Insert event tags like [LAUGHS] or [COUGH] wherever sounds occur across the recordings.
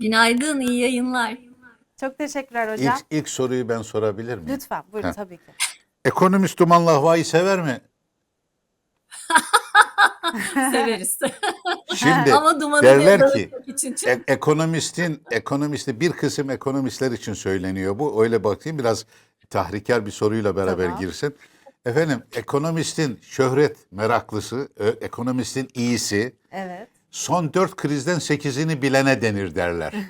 Günaydın, iyi yayınlar. Çok teşekkürler hocam. İlk, ilk soruyu ben sorabilir miyim? Lütfen buyurun Ha. tabii ki. Ekonomist Duman Lahva'yı sever mi? [LAUGHS] Severiz. Şimdi Ama dumanı derler ki için e- ekonomistin ekonomisti bir kısım ekonomistler için söyleniyor bu. Öyle bakayım biraz tahrikar bir soruyla beraber Tamam. girsin. Efendim ekonomistin şöhret meraklısı, ö- ekonomistin iyisi Evet. Son dört krizden sekizini bilene denir derler. [LAUGHS] [LAUGHS]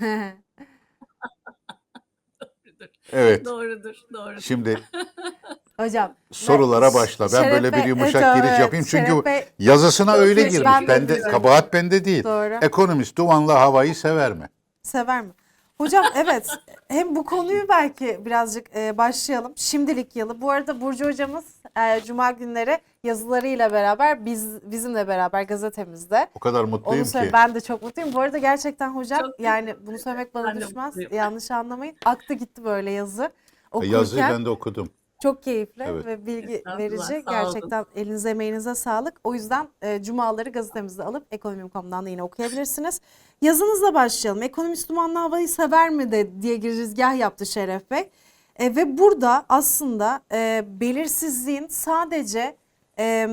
Evet. Doğrudur, doğrudur. Şimdi [LAUGHS] Hocam. sorulara ve başla. Ben Şeref böyle bir yumuşak Evet, giriş evet. yapayım. Çünkü Şeref Bey- yazısına öyle girmiş. Bende Ben de kabahat bende değil. Doğru. Ekonomist dumanlı havayı sever mi? Sever mi? Hocam evet hem bu konuyu belki birazcık e, başlayalım. Şimdilik yılı. Bu arada Burcu hocamız e, Cuma günleri yazılarıyla beraber biz bizimle beraber gazetemizde. O kadar Onu mutluyum söyle, ki. ben de çok mutluyum. Bu arada gerçekten hocam Çok yani bunu söylemek bana Ben düşmez. Yanlış anlamayın. Aktı gitti böyle yazı. Okurken Yazıyı ben de okudum. Çok keyifli Evet. ve bilgi Estağfurullah, verici. sağ olun. Gerçekten elinize emeğinize sağlık. O yüzden e, cumaları gazetemizde alıp ekonomim.com'dan da yine okuyabilirsiniz. Yazınızla başlayalım. Ekonomist dumanlı havayı sever mi de diye girizgah yaptı Şeref Bey. E, ve burada aslında e, belirsizliğin sadece e,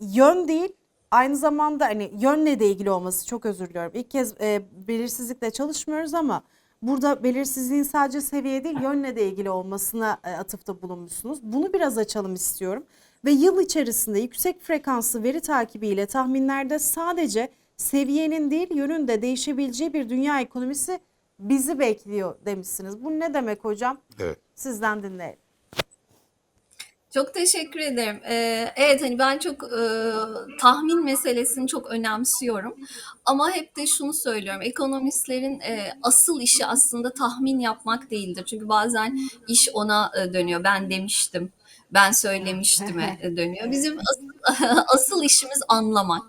yön değil aynı zamanda hani yönle de ilgili olması çok özür diliyorum. İlk kez e, belirsizlikle çalışmıyoruz ama burada belirsizliğin sadece seviye değil yönle de ilgili olmasına e, atıfta bulunmuşsunuz. Bunu biraz açalım istiyorum. Ve yıl içerisinde yüksek frekanslı veri takibiyle tahminlerde sadece seviyenin değil yönün de değişebileceği bir dünya ekonomisi bizi bekliyor demişsiniz. Bu ne demek hocam? Evet. Sizden dinleyelim. Çok teşekkür ederim. Ee, evet hani ben çok e, tahmin meselesini çok önemsiyorum. Ama hep de şunu söylüyorum. Ekonomistlerin e, asıl işi aslında tahmin yapmak değildir. Çünkü bazen iş ona e, dönüyor. Ben demiştim, ben söylemiştim'e [LAUGHS] dönüyor. Bizim asıl, [LAUGHS] asıl işimiz anlamak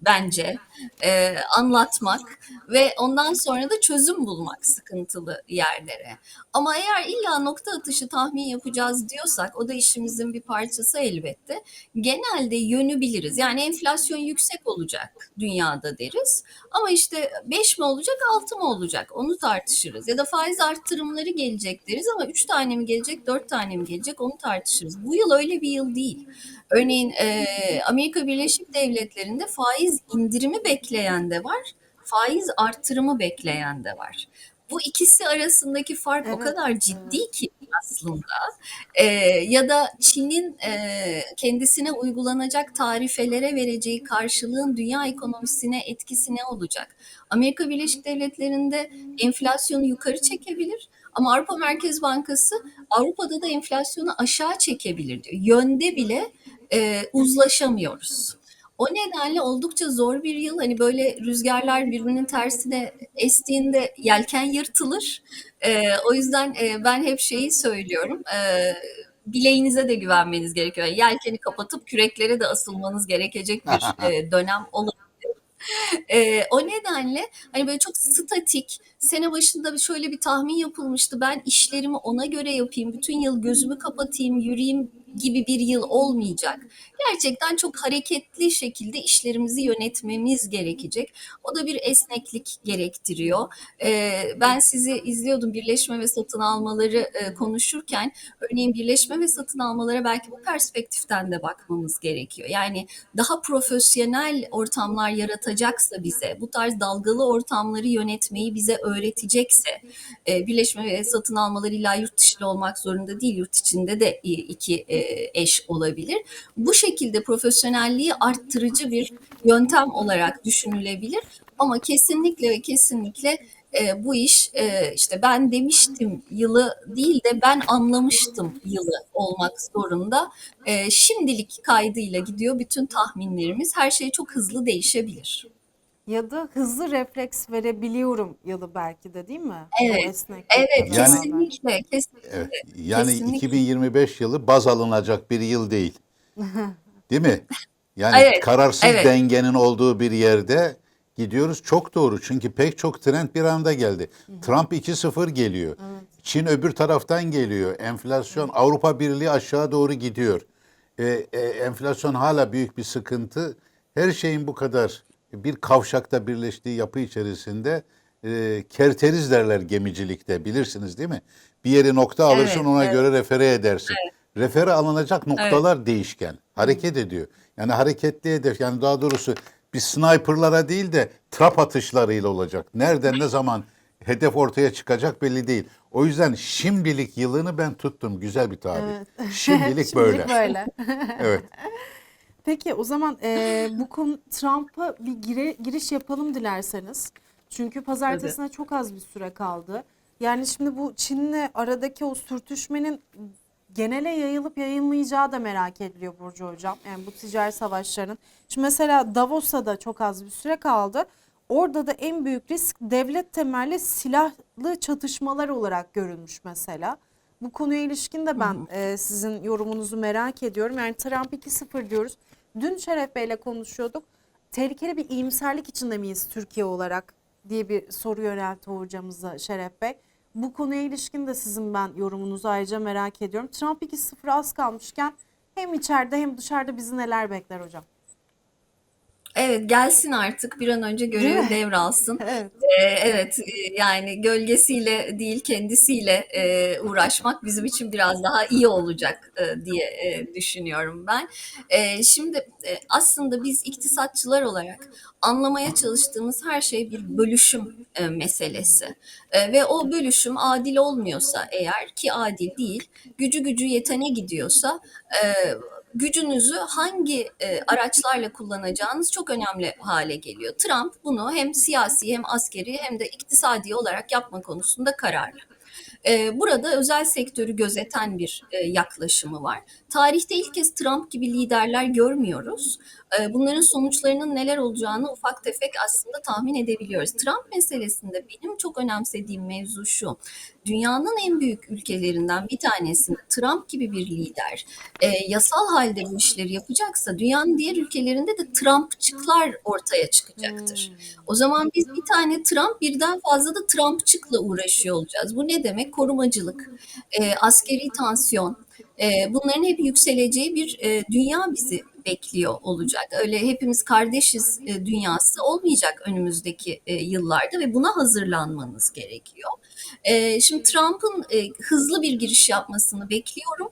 bence. E, anlatmak ve ondan sonra da çözüm bulmak sıkıntılı yerlere. Ama eğer illa nokta atışı tahmin yapacağız diyorsak o da işimizin bir parçası elbette. Genelde yönü biliriz. Yani enflasyon yüksek olacak dünyada deriz. Ama işte 5 mi olacak 6 mı olacak onu tartışırız. Ya da faiz arttırımları gelecek deriz ama 3 tane mi gelecek 4 tane mi gelecek onu tartışırız. Bu yıl öyle bir yıl değil. Örneğin e, Amerika Birleşik Devletleri'nde faiz indirimi bekleyen de var, faiz artırımı bekleyen de var. Bu ikisi arasındaki fark o Evet, kadar ciddi ki aslında. E, ya da Çin'in e, kendisine uygulanacak tarifelere vereceği karşılığın dünya ekonomisine etkisi ne olacak? Amerika Birleşik Devletleri'nde enflasyonu yukarı çekebilir. Ama Avrupa Merkez Bankası Avrupa'da da enflasyonu aşağı çekebilir diyor. Yönde bile e, uzlaşamıyoruz. O nedenle oldukça zor bir yıl. Hani böyle rüzgarlar birbirinin tersine estiğinde yelken yırtılır. E, o yüzden e, ben hep şeyi söylüyorum. E, bileğinize de güvenmeniz gerekiyor. Yani yelkeni kapatıp küreklere de asılmanız gerekecek bir [LAUGHS] e, dönem olabilir. E, o nedenle hani böyle çok statik sene başında şöyle bir tahmin yapılmıştı. Ben işlerimi ona göre yapayım, bütün yıl gözümü kapatayım, yürüyeyim gibi bir yıl olmayacak. Gerçekten çok hareketli şekilde işlerimizi yönetmemiz gerekecek. O da bir esneklik gerektiriyor. Ee, ben sizi izliyordum birleşme ve satın almaları e, konuşurken. Örneğin birleşme ve satın almalara belki bu perspektiften de bakmamız gerekiyor. Yani daha profesyonel ortamlar yaratacaksa bize, bu tarz dalgalı ortamları yönetmeyi bize öğretecekse, e, birleşme ve satın almaları illa yurt dışında olmak zorunda değil, yurt içinde de iki e, eş olabilir. Bu şekilde profesyonelliği arttırıcı bir yöntem olarak düşünülebilir. Ama kesinlikle ve kesinlikle e, bu iş e, işte ben demiştim yılı değil de ben anlamıştım yılı olmak zorunda. E, şimdilik kaydıyla gidiyor bütün tahminlerimiz. Her şey çok hızlı değişebilir. Ya da hızlı refleks verebiliyorum yılı belki de değil mi? Evet, Evet, Yani- kesinlikle, kesinlikle. Evet. Yani Kesinlikle. 2025 yılı baz alınacak bir yıl değil. [LAUGHS] Değil mi? Yani Evet, kararsız evet. dengenin olduğu bir yerde gidiyoruz. Çok doğru. Çünkü pek çok trend bir anda geldi. Trump 2-0 geliyor. Çin öbür taraftan geliyor. Enflasyon Avrupa Birliği aşağı doğru gidiyor. E, e, enflasyon hala büyük bir sıkıntı. Her şeyin bu kadar bir kavşakta birleştiği yapı içerisinde e, kerteriz derler gemicilikte bilirsiniz değil mi? Bir yeri nokta alırsın Evet, ona evet. göre refere edersin. Refere alınacak noktalar değişken. Hareket ediyor. Yani hareketli hedef yani daha doğrusu bir sniperlara değil de trap atışlarıyla olacak. Nereden ne zaman hedef ortaya çıkacak belli değil. O yüzden şimdilik yılını ben tuttum. Güzel bir tabir. [LAUGHS] Şimdilik, böyle. Şimdilik böyle. Evet. [LAUGHS] Peki o zaman e, bu konu Trump'a bir gire, giriş yapalım dilerseniz. Çünkü pazartesine çok az bir süre kaldı. Yani şimdi bu Çin'le aradaki o sürtüşmenin genele yayılıp yayılmayacağı da merak ediliyor Burcu Hocam. Yani bu ticaret savaşlarının. Şimdi mesela Davos'a da çok az bir süre kaldı. Orada da en büyük risk devlet temelli silahlı çatışmalar olarak görülmüş mesela. Bu konuya ilişkin de ben e, sizin yorumunuzu merak ediyorum. Yani Trump 2-0 diyoruz. Dün Şeref Bey'le konuşuyorduk. Tehlikeli bir iyimserlik içinde miyiz Türkiye olarak diye bir soru yöneltti hocamıza Şeref Bey. Bu konuya ilişkin de sizin ben yorumunuzu ayrıca merak ediyorum. Trump 2-0 az kalmışken hem içeride hem dışarıda bizi neler bekler hocam? Evet gelsin artık bir an önce Değil mi? görevi devralsın. [LAUGHS] Evet. Ee, evet e, yani gölgesiyle değil kendisiyle e, uğraşmak bizim için biraz daha iyi olacak e, diye e, düşünüyorum ben. E, şimdi e, aslında biz iktisatçılar olarak anlamaya çalıştığımız her şey bir bölüşüm e, meselesi. E, ve o bölüşüm adil olmuyorsa eğer ki adil değil, gücü gücü yetene gidiyorsa e, gücünüzü hangi e, araçlarla kullanacağınız çok önemli hale geliyor. Trump bunu hem siyasi hem askeri hem de iktisadi olarak yapma konusunda kararlı. E, burada özel sektörü gözeten bir e, yaklaşımı var. Tarihte ilk kez Trump gibi liderler görmüyoruz. E, bunların sonuçlarının neler olacağını ufak tefek aslında tahmin edebiliyoruz. Trump meselesinde benim çok önemsediğim mevzu şu. Dünyanın en büyük ülkelerinden bir tanesinde Trump gibi bir lider e, yasal halde bu işleri yapacaksa dünyanın diğer ülkelerinde de Trumpçıklar ortaya çıkacaktır. O zaman biz bir tane Trump birden fazla da Trumpçıkla uğraşıyor olacağız. Bu ne demek? Korumacılık, e, askeri tansiyon, bunların hep yükseleceği bir e, dünya bizi bekliyor olacak. Öyle hepimiz kardeşiz e, dünyası olmayacak önümüzdeki e, yıllarda ve buna hazırlanmanız gerekiyor. E, şimdi Trump'ın hızlı bir giriş yapmasını bekliyorum.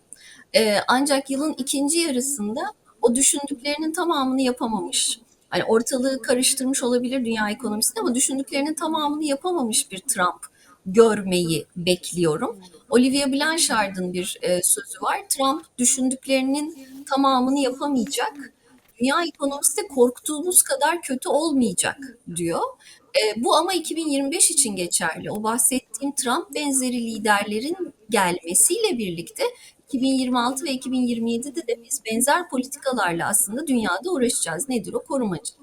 E, ancak yılın ikinci yarısında o düşündüklerinin tamamını yapamamış. Hani ortalığı karıştırmış olabilir dünya ekonomisinde ama düşündüklerinin tamamını yapamamış bir Trump görmeyi bekliyorum. Olivia Blanchard'ın bir e, sözü var. Trump düşündüklerinin tamamını yapamayacak. Dünya ekonomisi de korktuğumuz kadar kötü olmayacak diyor. E, bu ama 2025 için geçerli. O bahsettiğim Trump benzeri liderlerin gelmesiyle birlikte 2026 ve 2027'de de biz benzer politikalarla aslında dünyada uğraşacağız. Nedir o? Korumacılık.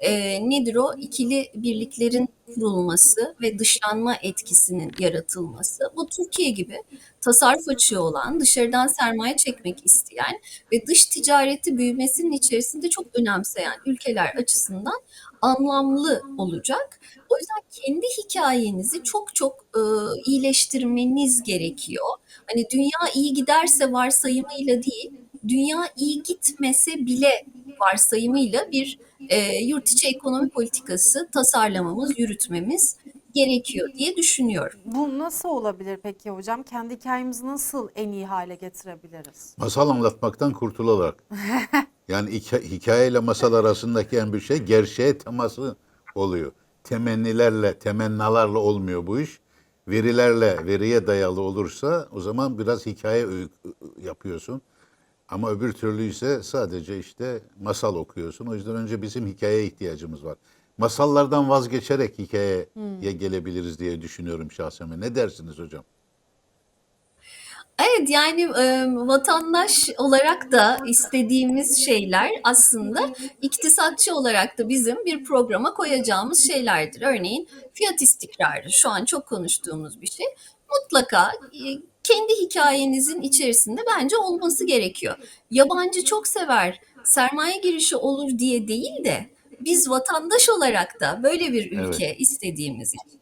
E, nedir o? İkili birliklerin kurulması ve dışlanma etkisinin yaratılması. Bu Türkiye gibi tasarruf açığı olan, dışarıdan sermaye çekmek isteyen ve dış ticareti büyümesinin içerisinde çok önemseyen ülkeler açısından anlamlı olacak. O yüzden kendi hikayenizi çok çok e, iyileştirmeniz gerekiyor. Hani dünya iyi giderse varsayımıyla değil, dünya iyi gitmese bile varsayımıyla bir e, yurt içi ekonomi politikası tasarlamamız, yürütmemiz gerekiyor diye düşünüyorum. Bu nasıl olabilir peki hocam? Kendi hikayemizi nasıl en iyi hale getirebiliriz? Masal anlatmaktan kurtularak. [LAUGHS] Yani hika- hikayeyle masal arasındaki en büyük şey gerçeğe teması oluyor. Temennilerle, temennalarla olmuyor bu iş. Verilerle, veriye dayalı olursa o zaman biraz hikaye yapıyorsun. Ama öbür türlü ise sadece işte masal okuyorsun. O yüzden önce bizim hikayeye ihtiyacımız var. Masallardan vazgeçerek hikayeye gelebiliriz diye düşünüyorum şahsen. Ne dersiniz hocam? Evet yani e, vatandaş olarak da istediğimiz şeyler aslında iktisatçı olarak da bizim bir programa koyacağımız şeylerdir. Örneğin fiyat istikrarı şu an çok konuştuğumuz bir şey. Mutlaka e, kendi hikayenizin içerisinde bence olması gerekiyor. Yabancı çok sever, sermaye girişi olur diye değil de biz vatandaş olarak da böyle bir ülke istediğimiz için.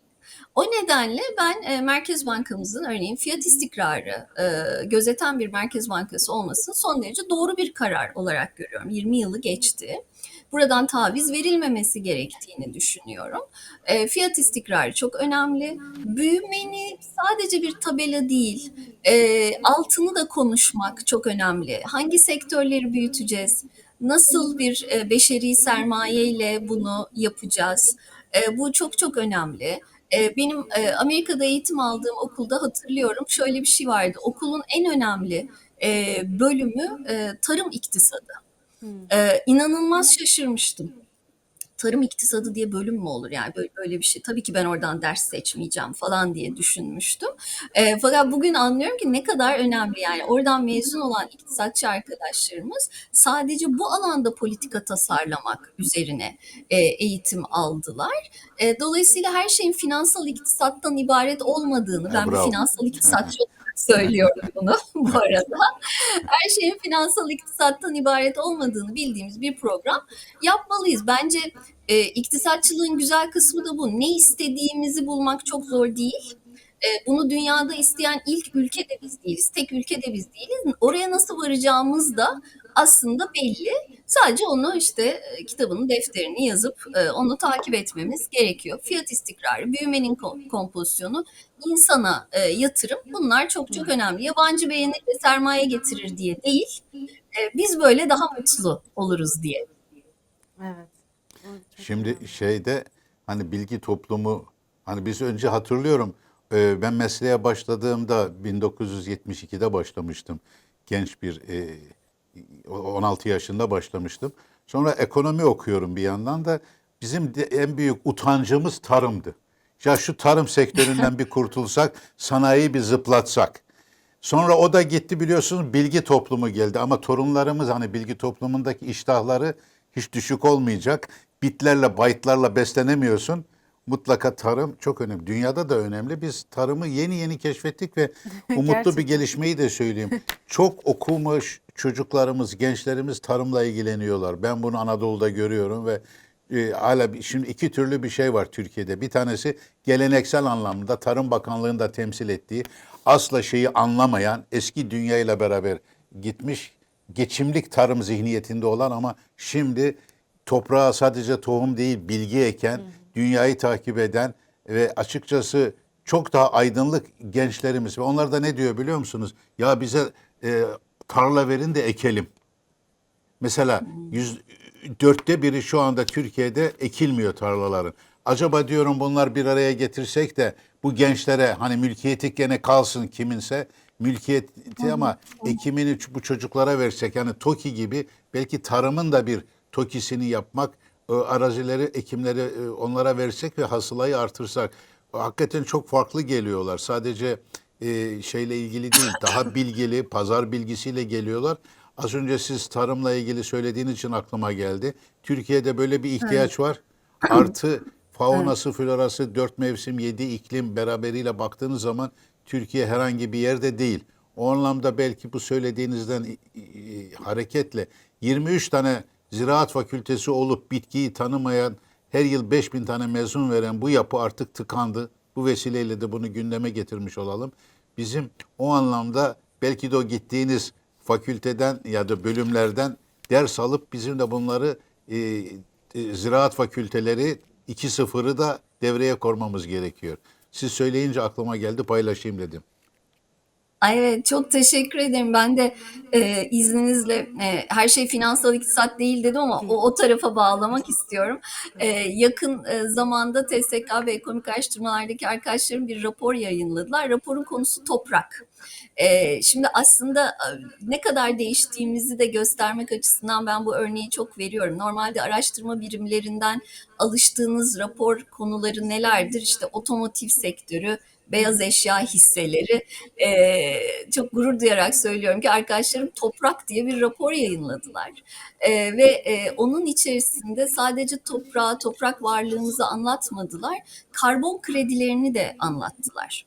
O nedenle ben e, Merkez Bankamızın örneğin fiyat istikrarı e, gözeten bir Merkez Bankası olmasını son derece doğru bir karar olarak görüyorum. 20 yılı geçti buradan taviz verilmemesi gerektiğini düşünüyorum. E, fiyat istikrarı çok önemli. Büyümeni sadece bir tabela değil, e, altını da konuşmak çok önemli. Hangi sektörleri büyüteceğiz? Nasıl bir e, beşeri sermaye ile bunu yapacağız? E, bu çok çok önemli. E, benim e, Amerika'da eğitim aldığım okulda hatırlıyorum şöyle bir şey vardı. Okulun en önemli e, bölümü tarım iktisadı. E, inanılmaz şaşırmıştım tarım iktisadı diye bölüm mü olur yani böyle, böyle bir şey. Tabii ki ben oradan ders seçmeyeceğim falan diye düşünmüştüm. E, fakat bugün anlıyorum ki ne kadar önemli yani oradan mezun olan iktisatçı arkadaşlarımız sadece bu alanda politika tasarlamak üzerine e, eğitim aldılar. E, dolayısıyla her şeyin finansal iktisattan ibaret olmadığını, Ha, ben bir bravo. finansal iktisatçı söylüyorum bunu [LAUGHS] bu arada. Her şeyin finansal iktisattan ibaret olmadığını bildiğimiz bir program yapmalıyız. Bence e, iktisatçılığın güzel kısmı da bu. Ne istediğimizi bulmak çok zor değil. E, bunu dünyada isteyen ilk ülke de biz değiliz. Tek ülke de biz değiliz. Oraya nasıl varacağımız da aslında belli. Sadece onu işte e, kitabının defterini yazıp e, onu takip etmemiz gerekiyor. Fiyat istikrarı, büyümenin kom- kompozisyonu, insana e, yatırım bunlar çok çok önemli. Yabancı beğenir ve sermaye getirir diye değil. Biz böyle daha mutlu oluruz diye. Evet. Şimdi şeyde hani bilgi toplumu hani biz önce hatırlıyorum ben mesleğe başladığımda 1972'de başlamıştım. Genç bir e, 16 yaşında başlamıştım. Sonra ekonomi okuyorum bir yandan da bizim de en büyük utancımız tarımdı. Ya şu tarım sektöründen bir kurtulsak, sanayiyi bir zıplatsak. Sonra o da gitti biliyorsunuz bilgi toplumu geldi ama torunlarımız hani bilgi toplumundaki iştahları hiç düşük olmayacak. Bitlerle, baytlarla beslenemiyorsun. Mutlaka tarım çok önemli. Dünyada da önemli. Biz tarımı yeni yeni keşfettik ve [LAUGHS] umutlu bir gelişmeyi de söyleyeyim. Çok okumuş çocuklarımız, gençlerimiz tarımla ilgileniyorlar. Ben bunu Anadolu'da görüyorum ve e, hala şimdi iki türlü bir şey var Türkiye'de. Bir tanesi geleneksel anlamda Tarım Bakanlığı'nın da temsil ettiği asla şeyi anlamayan eski dünyayla beraber gitmiş geçimlik tarım zihniyetinde olan ama şimdi toprağa sadece tohum değil bilgi eken, dünyayı takip eden ve açıkçası çok daha aydınlık gençlerimiz ve onlar da ne diyor biliyor musunuz? Ya bize e, tarla verin de ekelim. Mesela yüz, dörtte biri şu anda Türkiye'de ekilmiyor tarlaların. Acaba diyorum bunlar bir araya getirsek de bu gençlere hani mülkiyeti gene kalsın kiminse mülkiyeti ama ekimini bu çocuklara versek yani TOKİ gibi belki tarımın da bir TOKİ'sini yapmak e, arazileri ekimleri e, onlara versek ve hasılayı artırsak hakikaten çok farklı geliyorlar. Sadece e, şeyle ilgili değil daha bilgili pazar bilgisiyle geliyorlar. Az önce siz tarımla ilgili söylediğiniz için aklıma geldi. Türkiye'de böyle bir ihtiyaç var. Artı [CLEARS THROAT] faunası, florası, dört mevsim, yedi iklim beraberiyle baktığınız zaman Türkiye herhangi bir yerde değil. O anlamda belki bu söylediğinizden hareketle 23 tane ziraat fakültesi olup bitkiyi tanımayan, her yıl 5000 tane mezun veren bu yapı artık tıkandı. Bu vesileyle de bunu gündeme getirmiş olalım. Bizim o anlamda belki de o gittiğiniz fakülteden ya da bölümlerden ders alıp bizim de bunları e, e, ziraat fakülteleri 2.0'ı da devreye kormamız gerekiyor. Siz söyleyince aklıma geldi paylaşayım dedim. Ay evet çok teşekkür ederim. Ben de e, izninizle e, her şey finansal iktisat değil dedim ama o, o tarafa bağlamak istiyorum. E, yakın e, zamanda TSK ve ekonomik araştırmalardaki arkadaşlarım bir rapor yayınladılar. Raporun konusu toprak. E, şimdi aslında e, ne kadar değiştiğimizi de göstermek açısından ben bu örneği çok veriyorum. Normalde araştırma birimlerinden alıştığınız rapor konuları nelerdir? İşte otomotiv sektörü, beyaz eşya hisseleri Eee, çok gurur duyarak söylüyorum ki arkadaşlarım Toprak diye bir rapor yayınladılar. Eee, ve eee, onun içerisinde sadece toprağı, toprak varlığımızı anlatmadılar, karbon kredilerini de anlattılar.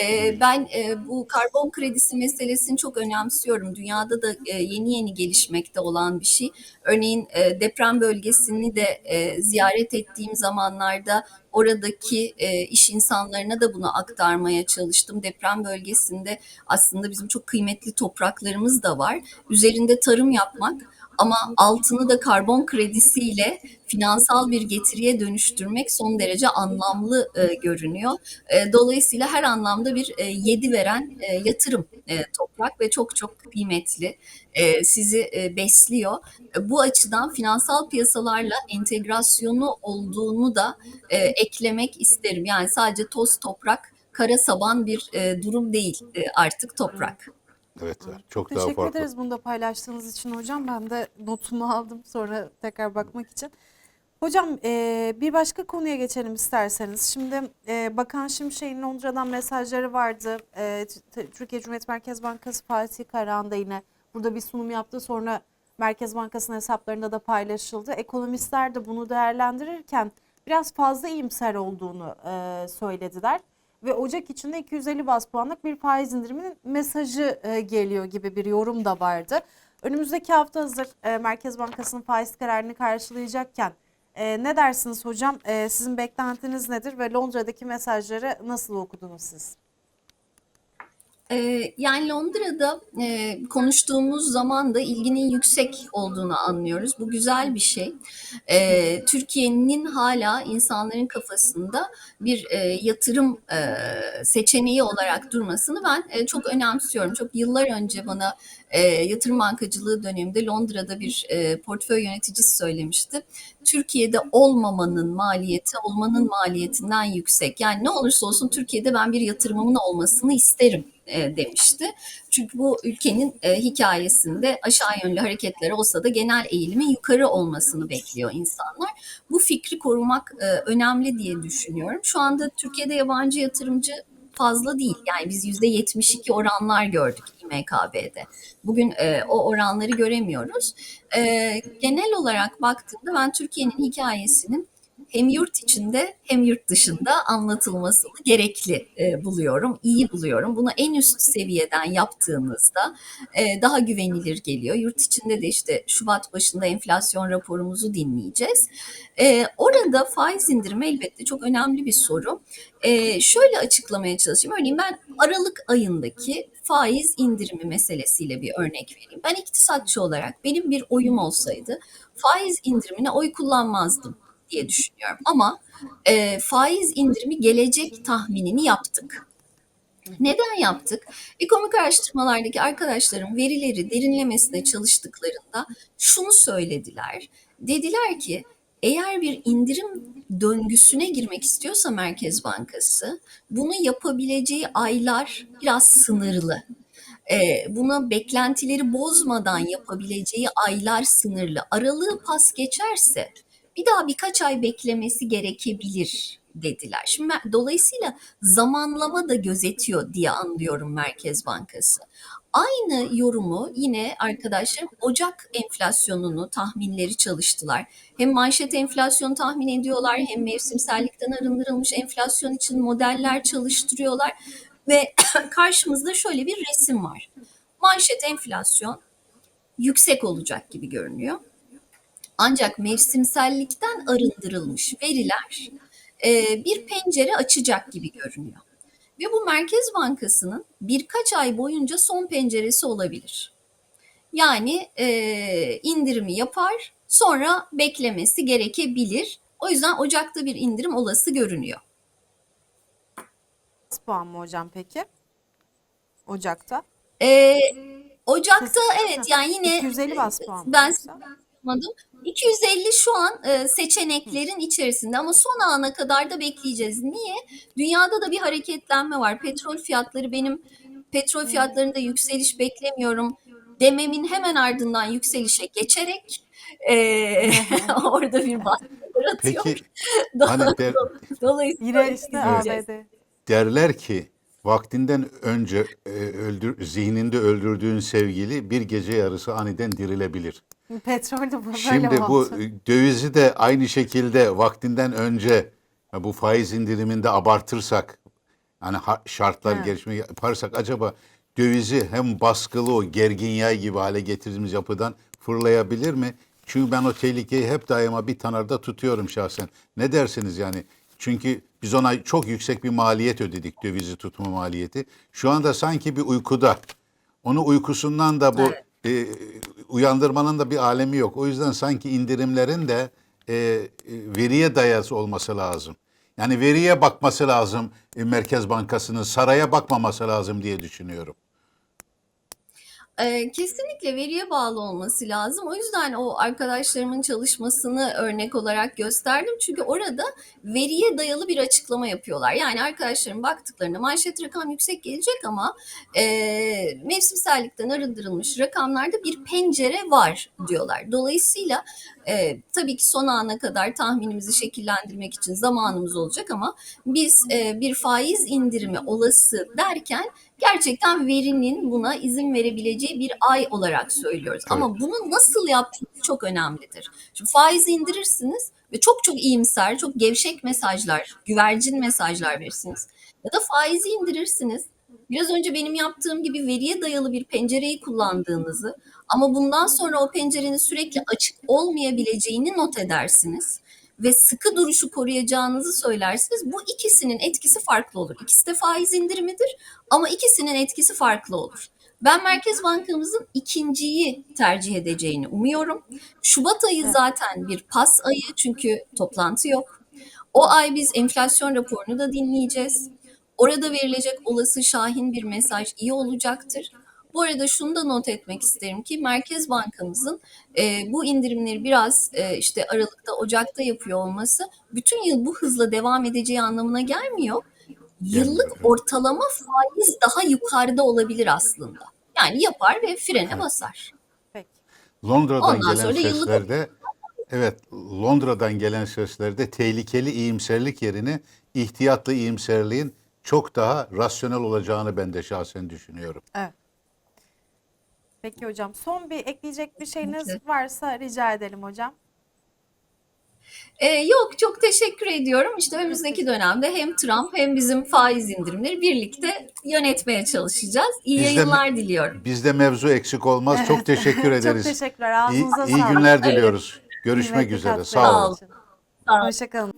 Eee, ben eee, bu karbon kredisi meselesini çok önemsiyorum. Dünyada da eee, yeni yeni gelişmekte olan bir şey. Örneğin eee, deprem bölgesini de ziyaret ettiğim zamanlarda oradaki e, iş insanlarına da bunu aktarmaya çalıştım. Deprem bölgesinde aslında bizim çok kıymetli topraklarımız da var. Üzerinde tarım yapmak Ama altını da karbon kredisiyle finansal bir getiriye dönüştürmek son derece anlamlı e, görünüyor. E, dolayısıyla her anlamda bir e, yedi veren e, yatırım e, toprak ve çok çok kıymetli. E, sizi e, besliyor. E, bu açıdan finansal piyasalarla entegrasyonu olduğunu da e, eklemek isterim. Yani sadece toz toprak, kara saban bir e, durum değil e, artık toprak. Evet, çok daha Teşekkür farklı. ederiz bunu da paylaştığınız için hocam. Ben de notumu aldım sonra tekrar bakmak için. Hocam e, bir başka konuya geçelim isterseniz. Şimdi e, Bakan Şimşek'in Londra'dan mesajları vardı. E, Türkiye Cumhuriyet Merkez Bankası Fatih Karahan da yine burada bir sunum yaptı. Sonra Merkez Bankası'nın hesaplarında da paylaşıldı. Ekonomistler de bunu değerlendirirken biraz fazla iyimser olduğunu e, söylediler. Ve Ocak içinde 250 bas puanlık bir faiz indiriminin mesajı e, geliyor gibi bir yorum da vardı. Önümüzdeki hafta hazır e, Merkez Bankası'nın faiz kararını karşılayacakken e, ne dersiniz hocam? Sizin beklentiniz nedir ve Londra'daki mesajları nasıl okudunuz siz? Ee, yani Londra'da e, konuştuğumuz zaman da ilginin yüksek olduğunu anlıyoruz. Bu güzel bir şey. Ee, Türkiye'nin hala insanların kafasında bir e, yatırım e, seçeneği olarak durmasını ben çok önemsiyorum. Çok yıllar önce bana e, yatırım bankacılığı döneminde Londra'da bir e, portföy yöneticisi söylemişti. Türkiye'de olmamanın maliyeti olmanın maliyetinden yüksek. Yani ne olursa olsun Türkiye'de ben bir yatırımımın olmasını isterim e, demişti. Çünkü bu ülkenin e, hikayesinde aşağı yönlü hareketler olsa da genel eğilimin yukarı olmasını bekliyor insanlar. Bu fikri korumak e, önemli diye düşünüyorum. Şu anda Türkiye'de yabancı yatırımcı fazla değil. Yani biz yüzde 72 oranlar gördük İMKB'de. Bugün e, o oranları göremiyoruz. E, genel olarak baktığımda ben Türkiye'nin hikayesinin hem yurt içinde hem yurt dışında anlatılmasını gerekli e, buluyorum, iyi buluyorum. Bunu en üst seviyeden yaptığınızda e, daha güvenilir geliyor. Yurt içinde de işte Şubat başında enflasyon raporumuzu dinleyeceğiz. E, orada faiz indirimi elbette çok önemli bir soru. E, şöyle açıklamaya çalışayım. Örneğin ben Aralık ayındaki faiz indirimi meselesiyle bir örnek vereyim. Ben iktisatçı olarak benim bir oyum olsaydı faiz indirimine oy kullanmazdım diye düşünüyorum. Ama e, faiz indirimi gelecek tahminini yaptık. Neden yaptık? Ekonomik araştırmalardaki arkadaşlarım verileri derinlemesine çalıştıklarında şunu söylediler. Dediler ki eğer bir indirim döngüsüne girmek istiyorsa Merkez Bankası bunu yapabileceği aylar biraz sınırlı. Ee, buna beklentileri bozmadan yapabileceği aylar sınırlı. Aralığı pas geçerse bir daha birkaç ay beklemesi gerekebilir dediler. Şimdi dolayısıyla zamanlama da gözetiyor diye anlıyorum Merkez Bankası. Aynı yorumu yine arkadaşlarım Ocak enflasyonunu tahminleri çalıştılar. Hem manşet enflasyonu tahmin ediyorlar hem mevsimsellikten arındırılmış enflasyon için modeller çalıştırıyorlar ve [COUGHS] karşımızda şöyle bir resim var. Manşet enflasyon yüksek olacak gibi görünüyor. Ancak mevsimsellikten arındırılmış veriler e, bir pencere açacak gibi görünüyor. Ve bu Merkez Bankası'nın birkaç ay boyunca son penceresi olabilir. Yani e, indirimi yapar, sonra beklemesi gerekebilir. O yüzden Ocak'ta bir indirim olası görünüyor. Bas puan mı hocam peki? Ocak'ta. E, Ocak'ta Siz- evet yani yine 250 bas puan mı ben yapmadım. 250 şu an e, seçeneklerin içerisinde ama son ana kadar da bekleyeceğiz. Niye? Dünyada da bir hareketlenme var. Petrol fiyatları benim petrol fiyatlarında yükseliş beklemiyorum dememin hemen ardından yükselişe geçerek e, [LAUGHS] [LAUGHS] orada bir baskı yaratıyor. Peki [LAUGHS] hani der- Dolayısıyla Yine işte izleyeceğiz. ABD. derler ki vaktinden önce e, öldür, zihninde öldürdüğün sevgili bir gece yarısı aniden dirilebilir. Petrol de bu böyle Şimdi bu oldu. e, dövizi de aynı şekilde vaktinden önce bu faiz indiriminde abartırsak hani ha- şartlar Evet. gelişme yaparsak acaba dövizi hem baskılı o gergin yay gibi hale getirdiğimiz yapıdan fırlayabilir mi? Çünkü ben o tehlikeyi hep daima bir tanarda tutuyorum şahsen. Ne dersiniz yani? Çünkü biz ona çok yüksek bir maliyet ödedik dövizi tutma maliyeti. Şu anda sanki bir uykuda. Onu uykusundan da bu Evet. E, uyandırmanın da bir alemi yok. O yüzden sanki indirimlerin de e, e, veriye dayası olması lazım. Yani veriye bakması lazım e, Merkez Bankası'nın saraya bakmaması lazım diye düşünüyorum. Kesinlikle veriye bağlı olması lazım. O yüzden o arkadaşlarımın çalışmasını örnek olarak gösterdim. Çünkü orada veriye dayalı bir açıklama yapıyorlar. Yani arkadaşlarım baktıklarında manşet rakam yüksek gelecek ama eee, mevsimsellikten arındırılmış rakamlarda bir pencere var diyorlar. Dolayısıyla eee, tabii ki son ana kadar tahminimizi şekillendirmek için zamanımız olacak ama biz eee, bir faiz indirimi olası derken gerçekten verinin buna izin verebileceği bir ay olarak söylüyoruz. Ama bunu nasıl yaptığınız çok önemlidir. Şimdi faizi indirirsiniz ve çok çok iyimser, çok gevşek mesajlar, güvercin mesajlar verirsiniz. Ya da faizi indirirsiniz. Biraz önce benim yaptığım gibi veriye dayalı bir pencereyi kullandığınızı ama bundan sonra o pencerenin sürekli açık olmayabileceğini not edersiniz ve sıkı duruşu koruyacağınızı söylersiniz. Bu ikisinin etkisi farklı olur. İkisi de faiz indirimidir ama ikisinin etkisi farklı olur. Ben Merkez Bankamızın ikinciyi tercih edeceğini umuyorum. Şubat ayı zaten bir pas ayı çünkü toplantı yok. O ay biz enflasyon raporunu da dinleyeceğiz. Orada verilecek olası şahin bir mesaj iyi olacaktır. Bu arada şunu da not etmek isterim ki Merkez Bankamızın e, bu indirimleri biraz e, işte Aralık'ta, Ocak'ta yapıyor olması bütün yıl bu hızla devam edeceği anlamına gelmiyor. Yıllık ortalama faiz daha yukarıda olabilir aslında. Yani yapar ve frene basar. Peki. Londra'dan Ondan gelen sonra yıllık- seslerde evet Londra'dan gelen seslerde tehlikeli iyimserlik yerine ihtiyatlı iyimserliğin çok daha rasyonel olacağını ben de şahsen düşünüyorum. Evet. Peki hocam son bir ekleyecek bir şeyiniz varsa rica edelim hocam. Ee, yok çok teşekkür ediyorum. İşte önümüzdeki dönemde hem Trump hem bizim faiz indirimleri birlikte yönetmeye çalışacağız. İyi Biz de- yayınlar diliyorum. Bizde mevzu eksik olmaz. Çok [LAUGHS] teşekkür ederiz. Çok teşekkürler. İyi, Ağzınıza iyi sağlık. günler diliyoruz. Görüşmek Kıymetli üzere. Sağ olun. olun. için. Hoşçakalın.